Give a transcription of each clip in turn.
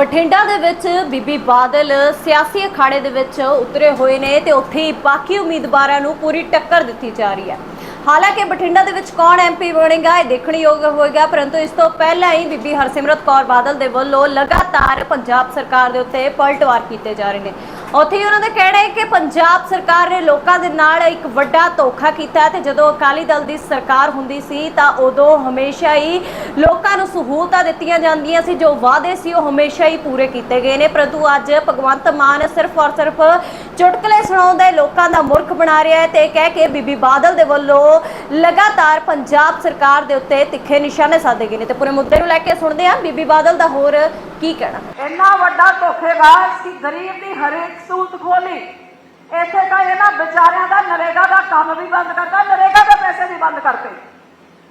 ਬਠਿੰਡਾ ਦੇ ਵਿੱਚ ਬੀਬੀ ਬਾਦਲ ਸਿਆਸੀ ਅਖਾੜੇ ਦੇ ਵਿੱਚ ਉਤਰੇ ਹੋਏ ਨੇ ਤੇ ਉੱਥੇ ਹੀ ਬਾਕੀ ਉਮੀਦਵਾਰਾਂ ਨੂੰ ਪੂਰੀ ਟੱਕਰ ਦਿੱਤੀ ਜਾ ਰਹੀ ਹੈ। ਹਾਲਾਂਕਿ ਬਠਿੰਡਾ ਦੇ ਵਿੱਚ ਕੌਣ ਐਮਪੀ ਬਣੇਗਾ ਇਹ ਦੇਖਣ ਯੋਗ ਹੋਏਗਾ, ਪਰੰਤੂ ਇਸ ਤੋਂ ਪਹਿਲਾਂ ਹੀ ਬੀਬੀ ਹਰਸਿਮਰਤ ਕੌਰ ਬਾਦਲ ਦੇ ਵੱਲੋਂ ਲਗਾਤਾਰ ਪੰਜਾਬ ਸਰਕਾਰ ਦੇ ਉੱਤੇ ਪਲਟਵਾਰ ਕੀਤੇ ਜਾ ਰਹੇ ਨੇ। ਉੱਥੇ ਹੀ ਉਹਨਾਂ ਦਾ ਕਹਿਣਾ ਹੈ ਕਿ ਪੰਜਾਬ ਸਰਕਾਰ ਨੇ ਲੋਕਾਂ ਦੇ ਨਾਲ ਇੱਕ ਵੱਡਾ ਧੋਖਾ ਕੀਤਾ ਹੈ ਤੇ ਜਦੋਂ ਅਕਾਲੀ ਦਲ ਦੀ ਸਰਕਾਰ ਹੁੰਦੀ ਸੀ ਤਾਂ ਉਦੋਂ ਹਮੇਸ਼ਾ ਹੀ ਲੋਕਾਂ ਨੂੰ ਸਹੂਲਤਾਂ ਦਿੱਤੀਆਂ ਜਾਂਦੀਆਂ ਸੀ, ਜੋ ਵਾਅਦੇ ਸੀ ਉਹ ਹਮੇਸ਼ਾ ਹੀ ਪੂਰੇ ਕੀਤੇ ਗਏ ਨੇ। ਪਰੰਤੂ ਅੱਜ ਭਗਵੰਤ ਮਾਨ ਸਿਰਫ ਔਰ ਸਿਰਫ ਚੁਟਕਲੇ ਸੁਣਾਉਂਦੇ ਲੋਕਾਂ ਦਾ ਮੁਰਖ ਬਣਾ ਰਿਹਾ ਹੈ ਤੇ ਕਹਿ ਕੇ ਬੀਬੀ ਬਾਦਲ ਦੇ ਵੱਲੋਂ ਲਗਾਤਾਰ ਪੰਜਾਬ ਸਰਕਾਰ ਦੇ ਉੱਤੇ ਤਿੱਖੇ ਨਿਸ਼ਾਨੇ ਸਾਧੇ ਗਏ ਨੇ ਤੇ ਪੂਰੇ ਮੁੱਦੇ ਨੂੰ ਲੈ ਕੇ ਸੁਣਦੇ ਹਾਂ। ਬੀਬੀ ਬਾਦਲ ਦਾ ਹੋਰ ਕੀ ਕਹਿਣਾ? ਇੰਨਾ ਵੱਡਾ ਧੋਖੇਬਾਜ਼ ਕਿ ਗਰੀਬ ਦੀ ਹਰੇਕ ਸਹੂਲਤ ਖੋਲੀ ਇੱਥੇ ਤਾਂ ਇਹਨਾਂ ਵਿਚਾਰਿਆਂ ਦਾ ਨਰੇਗਾ ਦਾ ਕੰਮ ਵੀ ਬੰਦ ਕਰਤਾ, ਨਰੇਗਾ ਦੇ ਪੈਸੇ ਵੀ ਬੰਦ ਕਰਤੇ।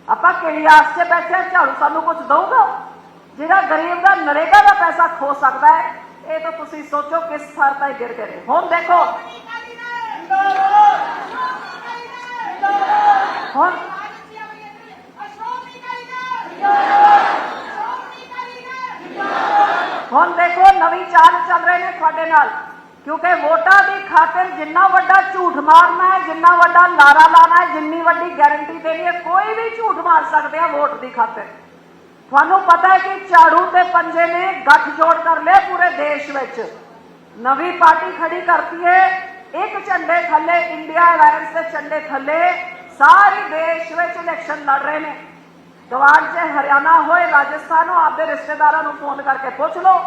ਆਪਾਂ ਕਿਹੜੀ ਆਸ 'ਚ ਬੈਠੇ ਝਾੜੂ ਸਾਨੂੰ ਕੁਝ ਦਊਗਾ? ਜਿਹੜਾ ਗਰੀਬ ਦਾ ਨਰੇਗਾ ਦਾ ਪੈਸਾ ਖੋ ਸਕਦਾ ਹੈ, ਇਹ ਤਾਂ ਤੁਸੀਂ ਸੋਚੋ ਕਿਸ ਸਰ ਤਾਈ ਗਿਰ ਗਏ ਹੁਣ ਦੇਖੋ। ਹੁਣ ਹੁਣ ਦੇਖੋ ਨਵੀਂ ਚਾਲ ਚੱਲ ਰਹੇ ਨੇ ਤੁਹਾਡੇ ਨਾਲ ਕਿਉਂਕਿ ਵੋਟਾਂ ਦੀ ਖਾਤਰ ਜਿੰਨਾ ਵੱਡਾ ਝੂਠ ਮਾਰਨਾ ਹੈ ਜਿੰਨਾ ਵੱਡਾ ਲਾਰਾ ਲਾਣਾ ਹੈ ਜਿੰਨੀ ਵੱਡੀ ਗਾਰੰਟੀ ਦੇਣੀ ਹੈ ਕੋਈ ਵੀ ਝੂਠ ਮਾਰ ਸਕਦੇ ਆ ਵੋਟ ਦੀ ਖਾਤਰ ਤੁਹਾਨੂੰ ਪਤਾ ਹੈ ਕਿ ਝਾੜੂ ਤੇ ਪੰਜੇ ਨੇ ਗੱਠ ਜੋੜ ਕਰ ਲਿਆ ਪੂਰੇ ਦੇਸ਼ ਵਿੱਚ ਨਵੀਂ ਪਾਰਟੀ ਖੜੀ ਕਰਤੀ ਹੈ ਇੱਕ ਝੰਡੇ ਥੱਲੇ ਇੰਡੀਆ ਅਲਾਈਅੰਸ ਦੇ ਝੰਡੇ ਥੱਲੇ ਸਾਰੇ ਦੇਸ਼ ਵਿੱਚ ਇਲੈਕਸ਼ਨ ਲੜ ਰਹੇ ਨੇ। ਗਵਾਂਢ 'ਚ ਹਰਿਆਣਾ ਹੋਏ, ਰਾਜਸਥਾਨ ਹੋ ਆਪਦੇ ਰਿਸ਼ਤੇਦਾਰਾਂ ਨੂੰ ਫੋਨ ਕਰਕੇ ਪੁੱਛ ਲਓ।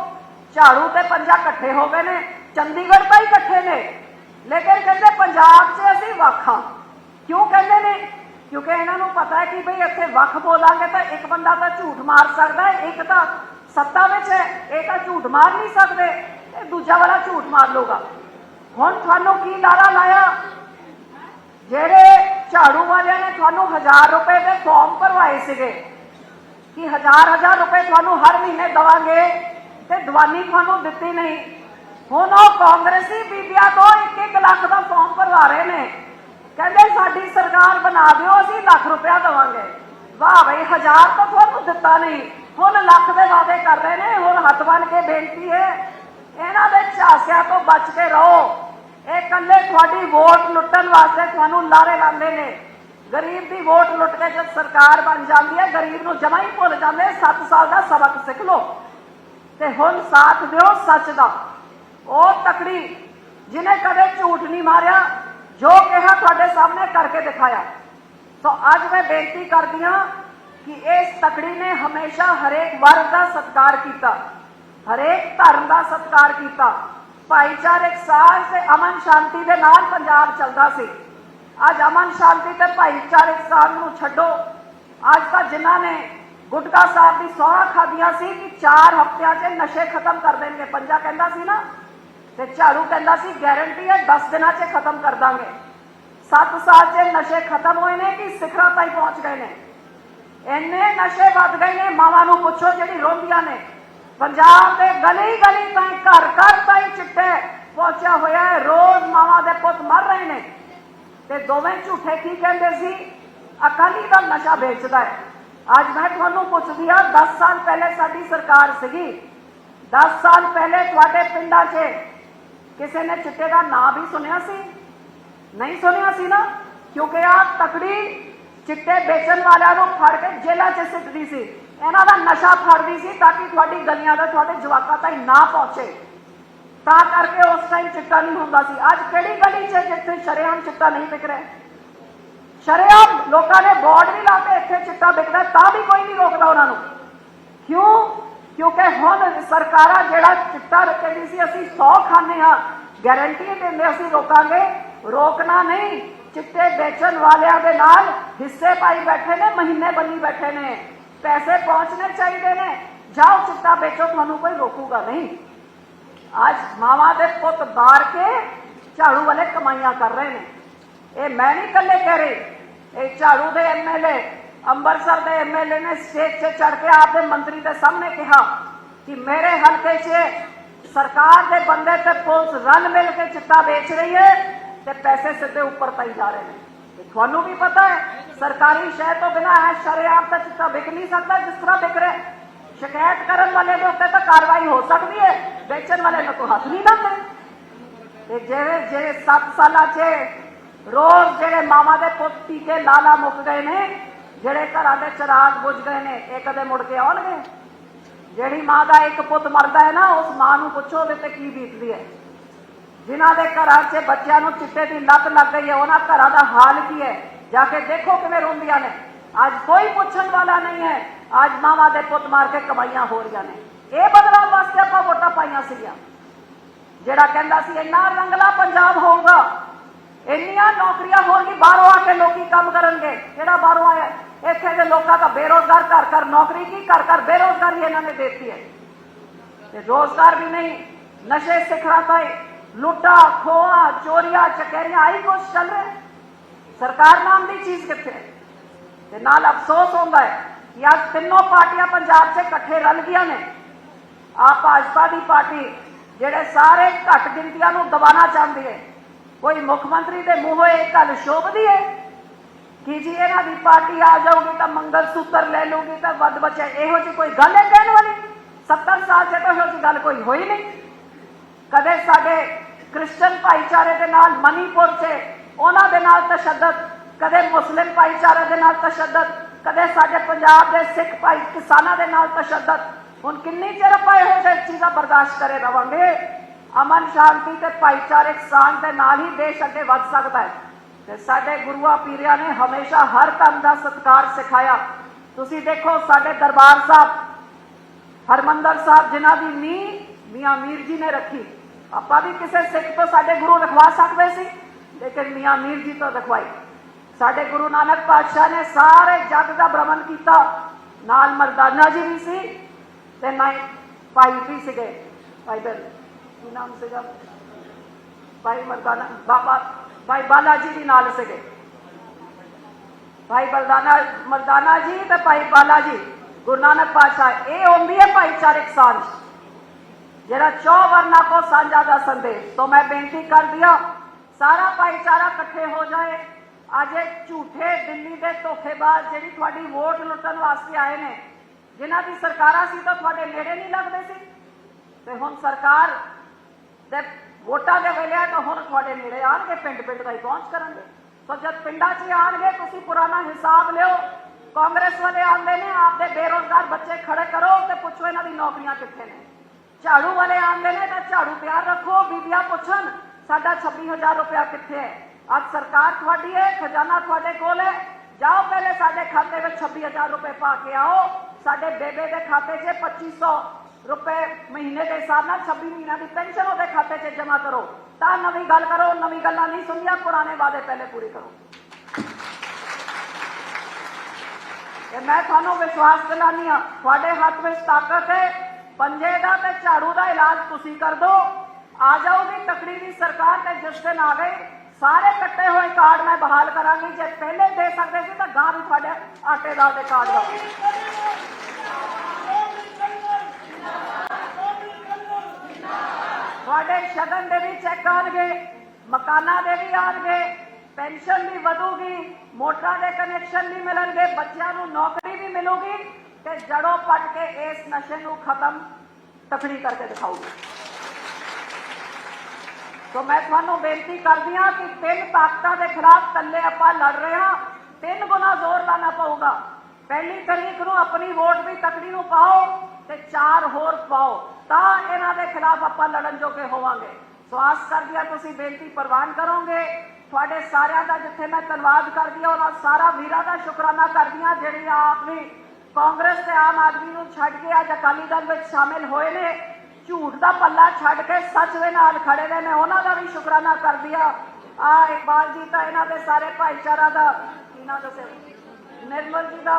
ਝਾੜੂ ਤੇ ਪੰਜਾ ਇਕੱਠੇ ਹੋ ਗਏ ਨੇ, ਚੰਡੀਗੜ੍ਹ ਤਾਂ ਹੀ ਇਕੱਠੇ ਨੇ। ਲੇਕਿਨ ਕਹਿੰਦੇ ਪੰਜਾਬ 'ਚ ਅਸੀਂ ਵੱਖ ਹਾਂ। ਕਿਉਂ ਕਹਿੰਦੇ ਨੇ? ਕਿਉਂਕਿ ਇਹਨਾਂ ਨੂੰ ਪਤਾ ਹੈ ਕਿ ਭਈ ਇੱਥੇ ਵੱਖ ਬੋਲਾਂਗੇ ਤਾਂ ਇੱਕ ਬੰਦਾ ਤਾਂ ਝੂਠ ਮਾਰ ਸਕਦਾ ਹੈ, ਇੱਕ ਤਾਂ ਸੱਤਾ ਵਿੱਚ ਹੈ, ਇਹ ਤਾਂ ਝੂਠ ਮਾਰ ਨਹੀਂ ਸਕਦੇ, ਤੇ ਦੂਜਾ ਵਾਲਾ ਝੂਠ ਮਾਰ ਲਊਗਾ। ਹੁਣ ਤੁਹਾਨੂੰ ਕੀ ਲਾਰਾ ਲਾਇਆ? ਜਿਹੜੇ ਝਾੜੂ ਵਾਲਿਆਂ ਨੇ ਤੁਹਾਨੂੰ 1000 ਰੁਪਏ ਦੇ ਫਾਰਮ ਭਰਵਾਏ ਸੀਗੇ। ਕਿ ਹਜ਼ਾਰ ਹਜ਼ਾਰ ਰੁਪਏ ਤੁਹਾਨੂੰ ਹਰ ਮਹੀਨੇ ਦਵਾਂਗੇ ਤੇ ਦਵਾਨੀ ਤੁਹਾਨੂੰ ਦਿੱਤੀ ਨਹੀਂ। ਹੁਣ ਉਹ ਕਾਂਗਰਸੀ ਬੀਬੀਆਂ ਤੋਂ 1-1 ਲੱਖ ਦਾ ਫਾਰਮ ਭਰਵਾ ਰਹੇ ਨੇ। ਕਹਿੰਦੇ ਸਾਡੀ ਸਰਕਾਰ ਬਣਾ ਦਿਓ, ਅਸੀਂ ਲੱਖ ਰੁਪਇਆ ਦਵਾਂਗੇ। ਵਾਹ ਬਈ, ਹਜ਼ਾਰ ਤਾਂ ਤੁਹਾਨੂੰ ਦਿੱਤਾ ਨਹੀਂ। ਹੁਣ ਲੱਖ ਦੇ ਵਾਅਦੇ ਕਰ ਰਹੇ ਨੇ, ਹੁਣ ਹੱਥ ਬੰਨ ਕੇ ਬੇਨਤੀ ਹੈ, ਇਹਨਾਂ ਦੇ ਝਾਸਿਆਂ ਤੋਂ ਬਚ ਕੇ ਰਹੋ। ਇਹ ਕੱਲੇ ਤੁਹਾਡੀ ਵੋਟ ਲੁੱਟਣ ਵਾਸਤੇ ਤੁਹਾਨੂੰ ਲਾਰੇ ਲਾਉਂਦੇ ਨੇ। ਗਰੀਬ ਦੀ ਵੋਟ ਲੁੱਟ ਕੇ ਜਦ ਸਰਕਾਰ ਬਣ ਜਾਂਦੀ ਹੈ, ਗਰੀਬ ਨੂੰ ਜਮਾ ਹੀ ਭੁੱਲ ਜਾਂਦੇ 7 ਸਾਲ ਦਾ ਸਬਕ ਸਿੱਖ ਲਓ। ਤੇ ਹੁਣ ਸਾਥ ਦਿਓ ਸੱਚ ਦਾ। ਉਹ ਤਕੜੀ ਜਿਨੇ ਕਦੇ ਝੂਠ ਨਹੀਂ ਮਾਰਿਆ, ਜੋ ਕਿਹਾ ਤੁਹਾਡੇ ਸਾਹਮਣੇ ਕਰਕੇ ਦਿਖਾਇਆ। ਸੋ ਅੱਜ ਮੈਂ ਬੇਨਤੀ ਕਰਦੀ ਹਾਂ ਕਿ ਇਸ ਤਕੜੀ ਨੇ ਹਮੇਸ਼ਾ ਹਰੇਕ ਵਰਗ ਦਾ ਸਤਿਕਾਰ ਕੀਤਾ, ਹਰੇਕ ਧਰਮ ਦਾ ਸਤਿਕਾਰ ਕੀਤਾ। ਭਾਈਚਾਰਕ ਸਾਂਝ ਤੇ ਅਮਨ ਸ਼ਾਂਤੀ ਦੇ ਨਾਲ ਪੰਜਾਬ ਚੱਲਦਾ ਸੀ। ਅੱਜ ਅਮਨ ਸ਼ਾਂਤੀ ਤੇ ਭਾਈਚਾਰਕ ਸਾਂਝ ਨੂੰ ਛੱਡੋ। ਅੱਜ ਤਾਂ ਜਿਨ੍ਹਾਂ ਨੇ ਗੁਟਕਾ ਸਾਹਿਬ ਦੀ ਸੌਹਾਂ ਖਾਦੀਆਂ ਸੀ ਕਿ 4 ਹਫ਼ਤਿਆਂ 'ਚ ਨਸ਼ੇ ਖਤਮ ਕਰ ਦੇਣਗੇ। ਪੰਜਾ ਕਹਿੰਦਾ ਸੀ ਨਾ, ਤੇ ਝਾੜੂ ਕਹਿੰਦਾ ਸੀ ਗਾਰੰਟੀ ਹੈ 10 ਦਿਨਾਂ 'ਚ ਖਤਮ ਕਰ ਦਾਂਗੇ। 7 ਸਾਲ 'ਚ ਨਸ਼ੇ ਖਤਮ ਹੋਏ ਨੇ ਕਿ ਸਿਖਰਾਂ ਤਾਈਂ ਪਹੁੰਚ ਗਏ ਨੇ। ਇੰਨੇ ਨਸ਼ੇ ਵੱਧ ਗਏ ਨੇ, ਮਾਵਾਂ ਨੂੰ ਪੁੱਛੋ ਜਿਹੜੀ ਰੋਂਦੀਆਂ ਨੇ। ਪੰਜਾਬ ਦੇ ਗਲੀ ਗਲੀ ਤਾਈਂ, ਘਰ ਘਰ ਤਾਈਂ ਚਿੱਟੇ ਪਹੁੰਚਿਆ ਹੋਇਆ ਹੈ। ਰੋਜ਼ ਮਾਵਾਂ ਦੇ ਪੁੱਤ ਮਰ ਰਹੇ ਨੇ। ਤੇ ਦੋਵੇਂ ਝੂਠੇ ਕੀ ਕਹਿੰਦੇ ਸੀ? ਅਕਾਲੀ ਦਾ ਨਸ਼ਾ ਵੇਚਦਾ ਹੈ। ਅੱਜ ਮੈਂ ਤੁਹਾਨੂੰ ਪੁੱਛਦੀ ਹਾਂ 10 ਸਾਲ ਪਹਿਲੇ ਸਾਡੀ ਸਰਕਾਰ ਸੀਗੀ। 10 ਸਾਲ ਪਹਿਲੇ ਤੁਹਾਡੇ ਪਿੰਡਾਂ 'ਚ ਕਿਸੇ ਨੇ ਚਿੱਟੇ ਦਾ ਨਾਂ ਵੀ ਸੁਣਿਆ ਸੀ? ਨਹੀਂ ਸੁਣਿਆ ਸੀ ਨਾ? ਕਿਉਂਕਿ ਆ ਤਕੜੀ ਚਿੱਟੇ ਵੇਚਣ ਵਾਲਿਆਂ ਨੂੰ ਫੜ ਕੇ ਜੇਲ੍ਹਾਂ 'ਚ ਸਿੱਟਦੀ ਸੀ। ਇਹਨਾਂ ਦਾ ਨਸ਼ਾ ਫੜਦੀ ਸੀ ਤਾਂ ਕਿ ਤੁਹਾਡੀ ਗਲੀਆਂ ਦਾ ਤੁਹਾਡੇ ਜਵਾਕਾਂ ਤਾਈਂ ਨਾ ਪਹੁੰਚੇ। ਤਾਂ ਕਰਕੇ ਉਸ ਟਾਈਮ ਚਿੱਟਾ ਨਹੀਂ ਹੁੰਦਾ ਸੀ। ਅੱਜ ਕਿਹੜੀ ਗਲੀ 'ਚ ਜਿੱਥੇ ਸ਼ਰੇਆਮ ਚਿੱਟਾ ਨਹੀਂ ਵਿਕ ਰਿਹਾ? ਸ਼ਰੇਆਮ ਲੋਕਾਂ ਨੇ ਬੋਰਡ ਵੀ ਲਾ ਕੇ ਇੱਥੇ ਚਿੱਟਾ ਵਿਕਦਾ ਤਾਂ ਵੀ ਕੋਈ ਨਹੀਂ ਰੋਕਦਾ ਉਹਨਾਂ ਨੂੰ। ਕਿਉਂ? ਕਿਉਂਕਿ ਹੁਣ ਸਰਕਾਰਾਂ ਜਿਹੜਾ ਚਿੱਟਾ ਰੱਖੇਗੀ ਸੀ, ਅਸੀਂ 100 ਖਾਨੇ ਆ ਗਾਰੰਟੀ ਦਿੰਦੇ ਅਸੀਂ ਰੋਕਾਂਗੇ। ਰੋਕਣਾ ਨਹੀਂ। ਚਿੱਟੇ ਵੇਚਣ ਵਾਲਿਆਂ ਦੇ ਨਾਲ ਹਿੱਸੇ ਪਾਈ ਬੈਠੇ ਨੇ, ਮਹੀਨੇ ਬੰਨੀ ਬੈਠੇ ਨੇ। ਪੈਸੇ ਪਹੁੰਚਣੇ ਚਾਹੀਦੇ ਨੇ। ਜਾਓ, ਚਿੱਟਾ ਵੇਚੋ, ਤੁਹਾਨੂੰ ਕੋਈ ਰੋਕੂਗਾ ਨਹੀਂ। ਅੱਜ ਮਾਵਾਂ ਦੇ ਪੁੱਤ ਬਾਰ ਕੇ ਝਾੜੂ ਵਾਲੇ ਕਮਾਈਆਂ ਕਰ ਰਹੇ ਨੇ। ਇਹ ਮੈਂ ਨਹੀਂ ਇਕੱਲੇ ਕਹਿ ਰਹੀ। ਇਹ ਝਾੜੂ ਦੇ ਐਮਐਲਏ ਅੰਮ੍ਰਿਤਸਰ ਦੇ ਐਮਐਲਏ ਨੇ ਸਟੇਜ 'ਤੇ ਚੜ ਕੇ ਆਪਦੇ ਮੰਤਰੀ ਦੇ ਸਾਹਮਣੇ ਕਿਹਾ ਕਿ ਮੇਰੇ ਹਲਕੇ 'ਚ ਸਰਕਾਰ ਦੇ ਬੰਦੇ ਤੇ ਪੁਲਿਸ ਰਲ ਮਿਲ ਕੇ ਚਿੱਟਾ ਵੇਚ ਰਹੀ ਹੈ ਤੇ ਪੈਸੇ ਸਿੱਧੇ ਉੱਪਰ ਪਾਈ ਜਾ ਰਹੇ ਨੇ। ਤੁਹਾਨੂੰ ਵੀ ਪਤਾ ਹੈ, ਸਰਕਾਰੀ ਸ਼ਹਿਰ ਤੋਂ ਬਿਨਾਂ ਹੈ ਸ਼ਰੇਆਮ ਤਾਂ ਚਿੱਟਾ ਵਿਕ ਨਹੀਂ ਸਕਦਾ, ਜਿਸ ਤਰ੍ਹਾਂ ਵਿਕ ਰਿਹਾ ਸ਼ਿਕਾਇਤ ਕਰਨ ਵਾਲੇ ਦੇ ਉੱਤੇ ਤਾਂ ਕਾਰਵਾਈ ਹੋ ਸਕਦੀ ਹੈ, ਵੇਚਣ ਵਾਲੇ ਨੂੰ ਕੋਈ ਹੱਥ ਨਹੀਂ ਲਾਉਂਦੇ। ਤੇ ਜਿਹੜੇ ਜਿਹੜੇ 7 ਸਾਲਾਂ 'ਚ ਰੋਜ਼ ਜਿਹੜੇ ਮਾਮਾ ਦੇ ਪੁੱਤ ਪੀ ਕੇ ਲਾਲਾ ਮੁੱਕ ਗਏ ਨੇ, ਜਿਹੜੇ ਘਰਾਂ ਦੇ ਚਿਰਾਗ ਬੁਝ ਗਏ ਨੇ, ਇਹ ਕਦੇ ਮੁੜ ਕੇ ਆਉਣਗੇ? ਜਿਹੜੀ ਮਾਂ ਦਾ ਇੱਕ ਪੁੱਤ ਮਰਦਾ ਹੈ ਨਾ, ਉਸ ਮਾਂ ਨੂੰ ਪੁੱਛੋ ਉਹਦੇ ਤੇ ਕੀ ਬੀਤਦੀ ਹੈ। ਜਿਨ੍ਹਾਂ ਦੇ ਘਰਾਂ 'ਚ ਬੱਚਿਆਂ ਨੂੰ ਚਿੱਟੇ ਦੀ ਲੱਤ ਲੱਗ ਗਈ ਹੈ, ਉਹਨਾਂ ਘਰਾਂ ਦਾ ਹਾਲ ਕੀ ਹੈ? ਜਾ ਕੇ ਦੇਖੋ ਕਿਵੇਂ ਰੋਂਦੀਆਂ ਨੇ। ਅੱਜ ਕੋਈ ਪੁੱਛਣ ਵਾਲਾ ਨਹੀਂ ਹੈ। ਅੱਜ ਮਾਵਾਂ ਦੇ ਪੁੱਤ ਮਾਰ ਕੇ ਕਮਾਈਆਂ ਹੋ ਰਹੀਆਂ ਨੇ। ਇਹ ਬਦਲਾਅ ਵਾਸਤੇ ਆਪਾਂ ਵੋਟਾਂ ਪਾਈਆਂ ਸੀਗੀਆਂ। ਜਿਹੜਾ ਕਹਿੰਦਾ ਸੀ, ਇੰਨਾ ਰੰਗਲਾ ਪੰਜਾਬ ਹੋਊਗਾ। ਇੰਨੀਆਂ ਨੌਕਰੀਆਂ ਹੋਣਗੀ ਬਾਹਰੋਂ ਆ ਕੇ ਲੋਕੀ ਕੰਮ ਕਰਨਗੇ। ਜਿਹੜਾ ਬਾਹਰੋਂ ਆਇਆ? ਇੱਥੇ ਦੇ ਲੋਕਾਂ ਦਾ ਬੇਰੋਜ਼ਗਾਰ ਘਰ ਘਰ ਨੌਕਰੀ ਕੀ? ਘਰ ਘਰ ਬੇਰੋਜ਼ਗਾਰੀ ਇਹਨਾਂ ਨੇ ਦਿੱਤੀ ਹੈ। ਤੇ ਰੋਜ਼ਗਾਰ ਵੀ ਨਹੀਂ, ਨਸ਼ੇ ਸਿਖਰਾਂ ਤਾਈ। ਲੁੱਟਾ ਖੋਆ ਚੋਰੀਆਂ, ਚਕੇਰੀਆਂ ਆਈ ਕੁਛ ਚੱਲ ਰਿਹਾ ਸਰਕਾਰ ਨਾਮ ਦੀ ਚੀਜ਼ ਕਿੱਥੇ ਹੈ? ਤੇ ਨਾਲ ਅਫਸੋਸ ਹੁੰਦਾ ਹੈ ਕਿ ਅੱਜ ਤਿੰਨੋਂ ਪਾਰਟੀਆਂ ਪੰਜਾਬ 'ਚ ਇਕੱਠੇ ਰਲ ਗਈਆਂ ਨੇ। ਆ ਭਾਜਪਾ ਦੀ ਪਾਰਟੀ ਜਿਹੜੇ ਸਾਰੇ ਘੱਟ ਗਿਣਤੀਆਂ ਨੂੰ ਦਬਾਣਾ ਚਾਹੁੰਦੀ ਹੈ। ਕੋਈ ਮੁੱਖ ਮੰਤਰੀ ਦੇ ਮੂੰਹੋਂ ਇਹ ਗੱਲ ਸ਼ੋਭਦੀ ਹੈ ਕਿ ਜੀ ਇਹਨਾਂ ਦੀ ਪਾਰਟੀ ਆ ਜਾਊਗੀ ਤਾਂ ਮੰਗਲ ਸੂਤਰ ਲੈ ਲੂਗੀ ਤਾਂ ਵੱਧ ਬਚੇ। ਇਹੋ ਜੀ ਕੋਈ ਗੱਲ ਹੈ ਕਹਿਣ ਵਾਲੀ? 70 ਸਾਲ ਚ ਤਾਂ ਇਹੋ ਜੀ ਗੱਲ ਕੋਈ ਹੋਈ ਨਹੀਂ। ਕਦੇ ਸਾਡੇ ਕ੍ਰਿਸਚਨ ਭਾਈਚਾਰੇ ਦੇ ਨਾਲ ਮਨੀਪੁਰ 'ਚ, ਉਹਨਾਂ ਦੇ ਨਾਲ ਤਸ਼ੱਦਦ, ਕਦੇ ਮੁਸਲਿਮ ਭਾਈਚਾਰੇ ਦੇ ਨਾਲ ਤਸ਼ੱਦਦ, ਕਦੇ ਸਾਡੇ ਪੰਜਾਬ ਦੇ ਸਿੱਖ ਭਾਈ ਕਿਸਾਨਾਂ ਦੇ ਨਾਲ ਤਸ਼ੱਦਦ। ਹੁਣ ਕਿੰਨੀ ਚਿਰ ਆਪਾਂ ਇਹੋ ਜਿਹੀ ਚੀਜ਼ਾਂ ਬਰਦਾਸ਼ਤ ਕਰੇ ਰਵਾਂਗੇ? ਅਮਨ ਸ਼ਾਂਤੀ ਤੇ ਭਾਈਚਾਰਕ ਸਾਂਝ ਦੇ ਨਾਲ ਹੀ ਦੇਸ਼ ਅੱਗੇ ਵੱਧ ਸਕਦਾ ਹੈ। ਤੇ ਸਾਡੇ ਗੁਰੂਆਂ ਪੀਰਿਆਂ ਨੇ ਹਮੇਸ਼ਾ ਹਰ ਧਰਮ ਦਾ ਸਤਿਕਾਰ ਸਿਖਾਇਆ। ਤੁਸੀਂ ਦੇਖੋ ਸਾਡੇ ਦਰਬਾਰ ਸਾਹਿਬ, ਹਰਮੰਦਰ ਸਾਹਿਬ, ਜਿਨ੍ਹਾਂ ਦੀ ਨੀਂਹ ਮੀਆਂ ਮੀਰ ਜੀ ਨੇ ਰੱਖੀ। ਆਪਾਂ ਵੀ ਕਿਸੇ ਸਿੱਖ ਤੋਂ ਸਾਡੇ ਗੁਰੂ ਰਖਵਾ ਸਕਦੇ ਸੀ, ਲੇਕਿਨ ਮੀਆਂ ਮੀਰ ਜੀ ਤੋਂ ਰਖਵਾਈ। ਸਾਡੇ ਗੁਰੂ ਨਾਨਕ ਪਾਤਸ਼ਾਹ ਨੇ ਸਾਰੇ ਜੱਗ ਦਾ ਭ੍ਰਮਣ ਕੀਤਾ। ਨਾਲ ਮਰਦਾਨਾ ਜੀ ਵੀ ਸੀ ਤੇ ਨਾਲ ਭਾਈ ਵੀ ਸੀਗੇ। ਭਾਈ ਬਲ ਕੀ ਨਾਮ ਸੀਗਾ? ਭਾਈ ਮਰਦਾਨਾ, ਬਾਬਾ, ਭਾਈ ਬਾਲਾ ਜੀ ਵੀ ਨਾਲ ਸੀਗੇ। ਭਾਈ ਬਲਦਾਨਾ ਮਰਦਾਨਾ ਜੀ ਤੇ ਭਾਈ ਬਾਲਾ ਜੀ। ਗੁਰੂ ਨਾਨਕ ਪਾਤਸ਼ਾਹ, ਇਹ ਹੁੰਦੀ ਹੈ ਭਾਈਚਾਰਕ ਸਾਂਝ। ਜਿਹੜਾ ਚੌ ਵਰਨਾ ਕੋ ਸਾਂਝਾ ਦਾ ਸੰਦੇਸ਼। ਤੋਂ ਮੈਂ ਬੇਨਤੀ ਕਰ ਦਿਆ ਸਾਰਾ ਭਾਈਚਾਰਾ ਇਕੱਠੇ ਹੋ ਜਾਏ। ਅੱਜ ਇਹ ਝੂਠੇ ਦਿੱਲੀ ਦੇ ਧੋਖੇਬਾਜ਼ ਜਿਹੜੀ ਤੁਹਾਡੀ ਵੋਟ ਲੁੱਟਣ ਵਾਸਤੇ ਆਏ ਨੇ, ਜਿਨ੍ਹਾਂ ਦੀ ਸਰਕਾਰਾਂ ਸੀ ਤਾਂ ਤੁਹਾਡੇ ਨੇੜੇ ਨਹੀਂ ਲੱਗਦੇ ਸੀ। ਤੇ ਹੁਣ ਸਰਕਾਰ ਦੇ ਵੋਟਾਂ ਦੇ ਵੇਲੇ ਤਾਂ ਹੁਣ ਤੁਹਾਡੇ ਨੇੜੇ ਆਣਗੇ, ਪਿੰਡ ਪਿੰਡ ਤਾਈਂ ਪਹੁੰਚ ਕਰਨਗੇ। ਸੋ ਜਦ ਪਿੰਡਾਂ 'ਚ ਆਣਗੇ, ਤੁਸੀਂ ਪੁਰਾਣਾ ਹਿਸਾਬ ਲਿਓ। ਕਾਂਗਰਸ ਵਾਲੇ ਆਉਂਦੇ ਨੇ, ਆਪਦੇ ਬੇਰੋਜ਼ਗਾਰ ਬੱਚੇ ਖੜੇ ਕਰੋ ਤੇ ਪੁੱਛੋ ਇਹਨਾਂ ਦੀ ਨੌਕਰੀਆਂ ਕਿੱਥੇ ਨੇ। ਝਾੜੂ ਵਾਲੇ ਆਉਂਦੇ ਨੇ ਤਾਂ ਝਾੜੂ ਤਿਆਰ ਰੱਖੋ, ਬੀਬੀਆਂ ਪੁੱਛਣ, ਸਾਡਾ 26000 ਰੁਪਇਆ ਕਿੱਥੇ ਹੈ? ਅੱਜ ਸਰਕਾਰ ਤੁਹਾਡੀ ਹੈ, ਖਜ਼ਾਨਾ ਤੁਹਾਡੇ ਕੋਲ ਹੈ। ਜਾਓ ਪਹਿਲੇ ਸਾਡੇ ਖਾਤੇ ਵਿੱਚ 26000 ਰੁਪਏ ਪਾ ਕੇ ਆਓ। ਸਾਡੇ ਬੇਬੇ ਦੇ ਖਾਤੇ 'ਚ 2500 ਰੁਪਏ ਮਹੀਨੇ ਦੇ ਹਿਸਾਬ ਨਾਲ 26 ਮਹੀਨਿਆਂ ਦੀ ਪੈਨਸ਼ਨ ਉਹਦੇ ਖਾਤੇ 'ਚ ਜਮ੍ਹਾਂ ਕਰੋ। ਤਾਂ ਨਵੀਂ ਗੱਲ ਕਰੋ, ਨਵੀਂ ਗੱਲਾਂ ਨਹੀਂ ਸੁਣੀਆਂ, ਪੁਰਾਣੇ ਵਾਅਦੇ ਪਹਿਲੇ ਪੂਰੇ ਕਰੋ। ਤੇ ਮੈਂ ਤੁਹਾਨੂੰ ਵਿਸ਼ਵਾਸ ਦਿਲਾਨੀ ਆ ਤੁਹਾਡੇ ਹੱਥ ਵਿੱਚ ਤਾਕਤ ਹੈ ਪੰਜੇ ਤੇ ਝਾੜੂ ਦਾ ਇਲਾਜ ਤੁਸੀਂ ਕਰ ਦਿਓ ਆ ਜਾਊਗੀ ਤਕੜੀ ਦੀ ਸਰਕਾਰ ਤੇ ਜਿਸ ਆ ਗਈ, ਸਾਰੇ ਕੱਟੇ ਹੋਏ ਕਾਰਡ ਮੈਂ ਬਹਾਲ ਕਰਾਂਗੀ। ਜੇ ਪਹਿਲੇ ਦੇ ਸਕਦੇ ਸੀ ਤਾਂ ਗਾਂ ਵੀ ਤੁਹਾਡੇ ਆਟੇ ਦੇ ਕਾਰਡ ਦਵਾਂਗੀ ਤੁਹਾਡੇ ਸ਼ਗਨ ਦੇ ਵੀ ਚੈੱਕ ਆਉਣਗੇ, ਮਕਾਨਾਂ ਦੇ ਵੀ ਆਉਣਗੇ, ਪੈਨਸ਼ਨ ਵੀ ਵਧੂਗੀ, ਮੋਟਰਾਂ ਦੇ ਕਨੈਕਸ਼ਨ ਵੀ ਮਿਲਣਗੇ, ਬੱਚਿਆਂ ਨੂੰ ਨੌਕਰੀ ਵੀ ਮਿਲੂਗੀ। ਤੇ ਜੜੋਂ ਪੱਟ ਕੇ ਇਸ ਨਸ਼ੇ ਨੂੰ ਖਤਮ ਤਕੜੀ ਕਰਕੇ ਦਿਖਾਊਗੀ ਸੋ ਮੈਂ ਤੁਹਾਨੂੰ ਬੇਨਤੀ ਕਰਦੀ ਹਾਂ ਕਿ ਤਿੰਨ ਤਾਕਤਾਂ ਦੇ ਖਿਲਾਫ ਇਕੱਲੇ ਆਪਾਂ ਲੜ ਰਹੇ ਹਾਂ। ਤਿੰਨ ਗੁਣਾ ਜ਼ੋਰ ਲਾਣਾ ਪਊਗਾ। ਪਹਿਲੀ ਤਰੀਕ ਨੂੰ ਆਪਣੀ ਵੋਟ ਵੀ ਤਕੜੀ ਨੂੰ ਪਾਓ ਤੇ ਚਾਰ ਹੋਰ ਪਾਓ। ਤਾਂ ਇਹਨਾਂ ਦੇ ਖਿਲਾਫ ਆਪਾਂ ਲੜਨ ਜੋਗੇ ਹੋਵਾਂਗੇ। ਸੋ ਆਸ ਕਰਦੀ ਹਾਂ ਤੁਸੀਂ ਬੇਨਤੀ ਪ੍ਰਵਾਨ ਕਰੋਗੇ। ਤੁਹਾਡੇ ਸਾਰਿਆਂ ਦਾ ਜਿੱਥੇ ਮੈਂ ਧੰਨਵਾਦ ਕਰਦੀ ਹਾਂ, ਉਹਨਾਂ ਸਾਰਾ ਵੀਰਾਂ ਦਾ ਸ਼ੁਕਰਾਨਾ ਕਰਦੀ ਹਾਂ ਜਿਹੜੀ ਆਪ ਵੀ ਕਾਂਗਰਸ ਤੇ ਆਮ ਆਦਮੀ ਨੂੰ ਛੱਡ ਕੇ ਅੱਜ ਅਕਾਲੀ ਦਲ ਵਿੱਚ ਸ਼ਾਮਿਲ ਹੋਏ ਨੇ। ਝੂਠ ਦਾ ਪੱਲਾ ਛੱਡ ਕੇ ਸੱਚ ਦੇ ਨਾਲ ਖੜੇ ਨੇ। ਮੈਂ ਉਹਨਾਂ ਦਾ ਵੀ ਸ਼ੁਕਰਾਨਾ ਕਰਦੀ ਆ ਆ ਇਕਬਾਲ ਜੀ ਤਾਂ ਇਹਨਾਂ ਦੇ ਸਾਰੇ ਭਾਈਚਾਰਾ ਦਾ, ਇਹਨਾਂ ਦਾ ਦੱਸਿਆ ਨਿਰਮਲ ਜੀ ਦਾ,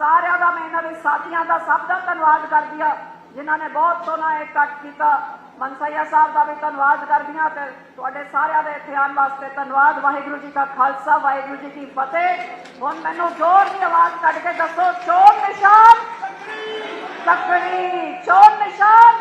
ਸਾਰਿਆਂ ਦਾ ਮੈਂ ਇਹਨਾਂ ਦੇ ਸਾਥੀਆਂ ਦਾ ਸਭ ਦਾ ਧੰਨਵਾਦ ਕਰਦੀ ਆ ਜਿਨ੍ਹਾਂ ਨੇ ਬਹੁਤ ਸੋਹਣਾ ਇਹ ਕੱਟ ਕੀਤਾ। ਮਨਸਈਆ ਸਾਹਿਬ ਦਾ ਵੀ ਧੰਨਵਾਦ ਕਰਦੀ ਹਾਂ ਤੇ ਤੁਹਾਡੇ ਸਾਰਿਆਂ ਦੇ ਇੱਥੇ ਆਉਣ ਵਾਸਤੇ ਧੰਨਵਾਦ। ਵਾਹਿਗੁਰੂ ਜੀ ਕਾ ਖਾਲਸਾ, ਵਾਹਿਗੁਰੂ ਜੀ ਕੀ ਫਤਿਹ। ਹੁਣ ਮੈਨੂੰ ਜ਼ੋਰ ਦੀ ਆਵਾਜ਼ ਕੱਢ ਕੇ ਦੱਸੋ, ਚੋਣ ਨਿਸ਼ਾਨ? ਤਕੜੀ ਚੋਣ ਨਿਸ਼ਾਨ?